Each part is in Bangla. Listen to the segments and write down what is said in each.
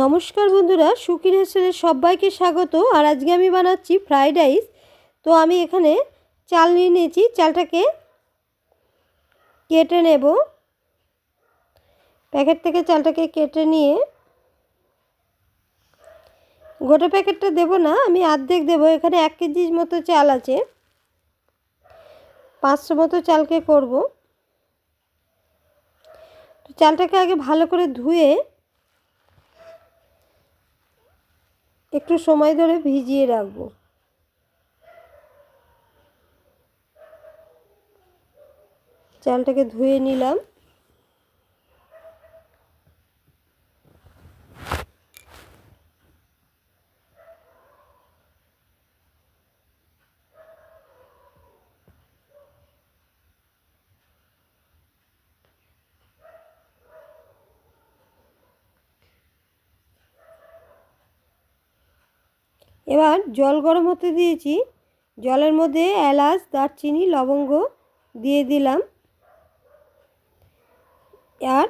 নমস্কার বন্ধুরা সুকির হেসেলের সবাইকে স্বাগত। আর আজকে আমি বানাচ্ছি ফ্রাইড রাইস। তো আমি এখানে চাল নিয়ে নিয়েছি। চালটাকে কেটে নেব। প্যাকেট থেকে চালটাকে কেটে নিয়ে গোটা প্যাকেটটা দেব না, আমি অর্ধেক দেবো। এখানে এক কেজির মতো চাল আছে। পাঁচশো মতো চালকে করব। চালটাকে আগে ভালো করে ধুয়ে একটু সময় ধরে ভিজিয়ে রাখব। চালটাকে ধুয়ে নিলাম। এবার জল গরম হতে দিয়েছি। জলের মধ্যে এলাচ, দারচিনি, লবঙ্গ দিয়ে দিলাম। আর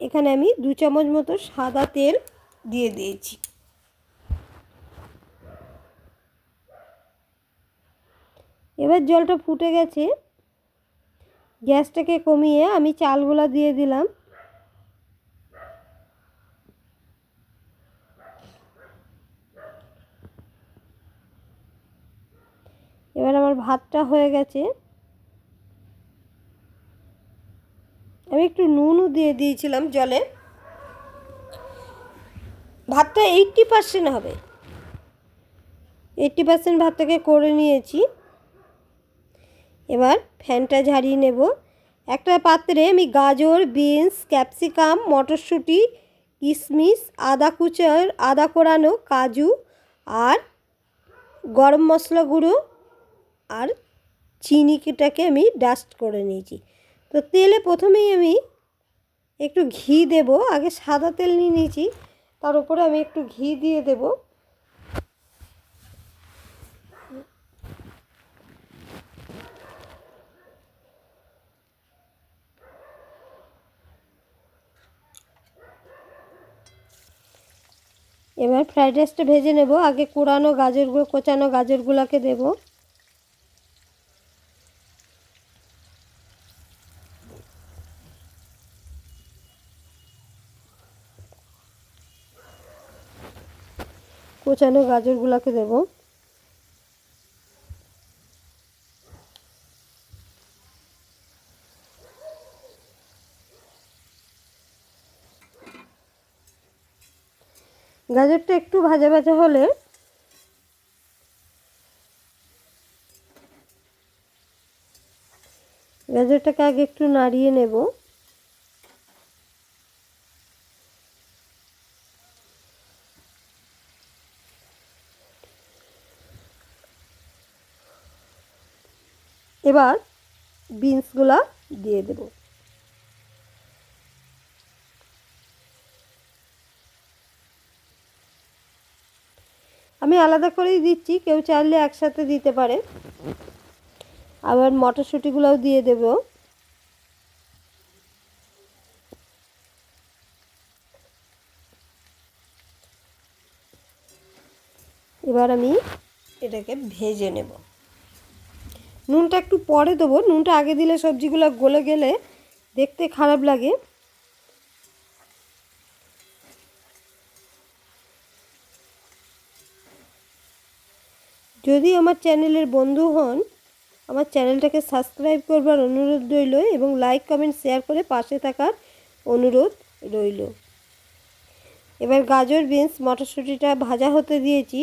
এখানে আমি দু চামচ মতো সাদা তেল দিয়ে দিয়েছি। এবার জলটা ফুটে গেছে। গ্যাসটাকে কমিয়ে আমি চালগুলা দিয়ে দিলাম। এবার আমার ভাতটা হয়ে গেছে। আমি একটু নুনও দিয়ে দিয়েছিলাম জলে। ভাতটা এইটটি পার্সেন্ট হবে। এইটটি পার্সেন্ট ভাতটাকে করে নিয়েছি। এবার ফ্যানটা ঝাড়িয়ে নেব। একটা পাত্রে আমি গাজর, বিনস, ক্যাপসিকাম, মটরশুঁটি, কিশমিশ, আদা কুচার, আদা কোরানো, কাজু আর গরম মশলা গুঁড়ো আর চিনিটাকে আমি ডাস্ট করে নিয়েছি। তো তেলে প্রথমেই আমি একটু ঘি দেব, আগে সাদা তেল নিয়ে নিয়েছি, তার উপরে আমি একটু ঘি দিয়ে দেব। এবার ফ্রাইড রাইসটা ভেজে নেব, আগে কোড়ানো গাজরগুলো, কোচানো গাজরগুলোকে দেবো। কোচানো গাজরগুলোকে দেব। গাজরটা একটু ভাজা ভাজা হলে গাজরটাকে আগে একটু নাড়িয়ে নেব। এবার বিনসগুলা দিয়ে দেব। আমি আলাদা করেই দিচ্ছি, কেউ চাইলে একসাথে দিতে পারে। আবার মটরশুঁটিগুলোও দিয়ে দেব। এবার আমি এটাকে ভেজে নেব। নুনটা একটু পরে দেবো। নুনটা আগে দিলে সবজিগুলো গলে গেলে দেখতে খারাপ লাগে। যদি আমার চ্যানেলের বন্ধু হন, আমার চ্যানেলটাকে সাবস্ক্রাইব করবার অনুরোধ রইল এবং লাইক, কমেন্ট, শেয়ার করে পাশে থাকার অনুরোধ রইল। এবার গাজর, বিনস, মটরশুঁটিটা ভাজা হতে দিয়েছি।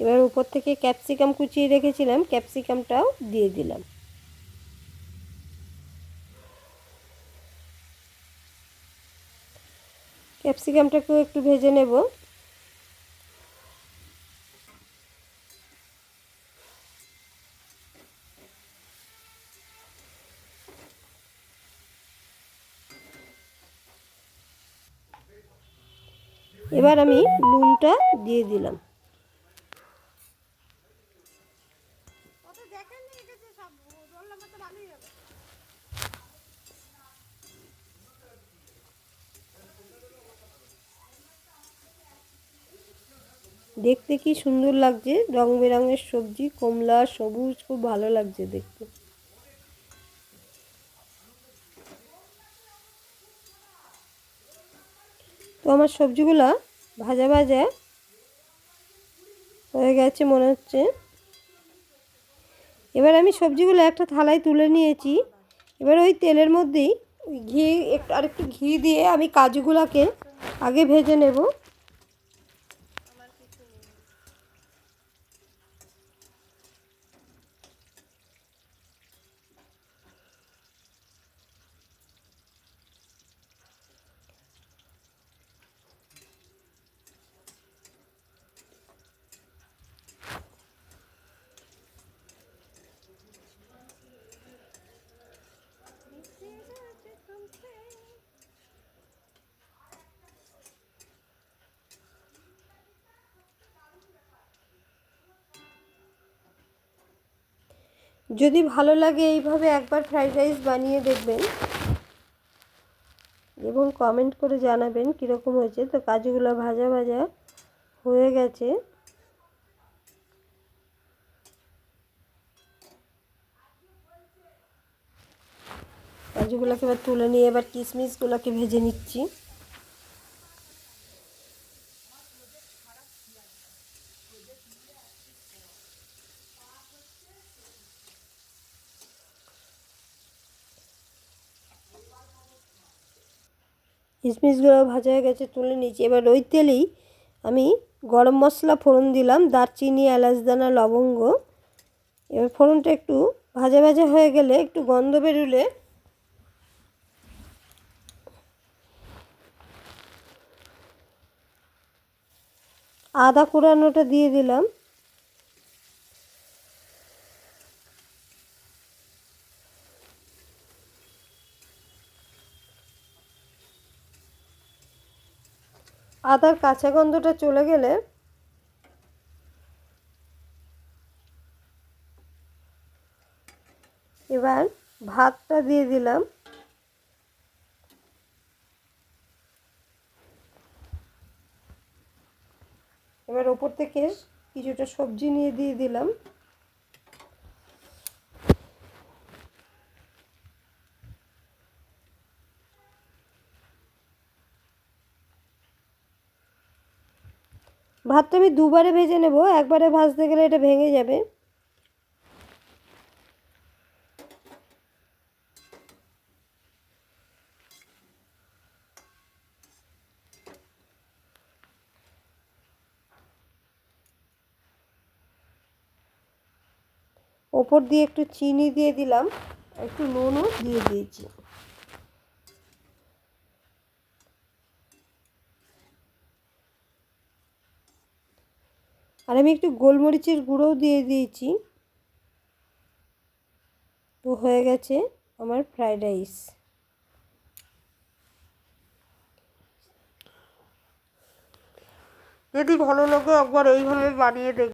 এবার উপর থেকে ক্যাপসিকাম কুচিয়ে রেখেছিলাম, ক্যাপসিকামটাও দিয়ে দিলাম। ক্যাপসিকামটাকেও একটু ভেজে নেব। এবার আমি নুনটা দিয়ে দিলাম। দেখতে কি সুন্দর লাগছে? রং বেরঙের সবজি, কমলা, সবুজ, খুব ভালো লাগছে দেখতে। তো আমার সবজিগুলো ভাজা ভাজা হয়ে গেছে মনে হচ্ছে। এবার আমি সবজিগুলো একটা থালায় তুলে নিয়েছি। এবার ওই তেলের মধ্যেই ঘি, একটু আর একটু ঘি দিয়ে আমি কাজুগুলোকে আগে ভেজে নেব। যদি ভালো লাগে এইভাবে একবার ফ্রাইড রাইস বানিয়ে দেখবেন এবং কমেন্ট করে জানাবেন কীরকম হয়েছে। তো কাজুগুলো ভাজা ভাজা হয়ে গেছে। কাজুগুলোকে এবার তুলে নিয়ে এবার কিশমিশগুলোকে ভেজে নিচ্ছি। কিশমিশগুলো ভাজা হয়ে গেছে, তুলে নিয়েছি। এবার ওই তেলেই আমি গরম মশলা ফোড়ন দিলাম, দারচিনি, এলাচদানা, লবঙ্গ। এবার ফোড়নটা একটু ভাজা ভাজা হয়ে গেলে একটু গন্ধ বেরোলে আদা কুড়ানোটা দিয়ে দিলাম। আদার কাঁচা গন্ধটা চলে গেলে এবার ভাতটা দিয়ে দিলাম। এবার ওপর থেকে কিছুটা সবজি নিয়ে দিয়ে দিলাম। ভাতটা আমি দুবারে ভেজে নেব, একবারে ভাজতে গেলে এটা ভেঙে যাবে। ওপর দিয়ে একটু চিনি দিয়ে দিলাম, একটু নুনও দিয়ে দিয়েছি। আর আমি একটু গোলমরিচের গুঁড়োও দিয়ে দিয়েছি। তো হয়ে গেছে আমার ফ্রাইড রাইস। যদি ভালো লাগে একবার এইভাবে বানিয়ে দেখ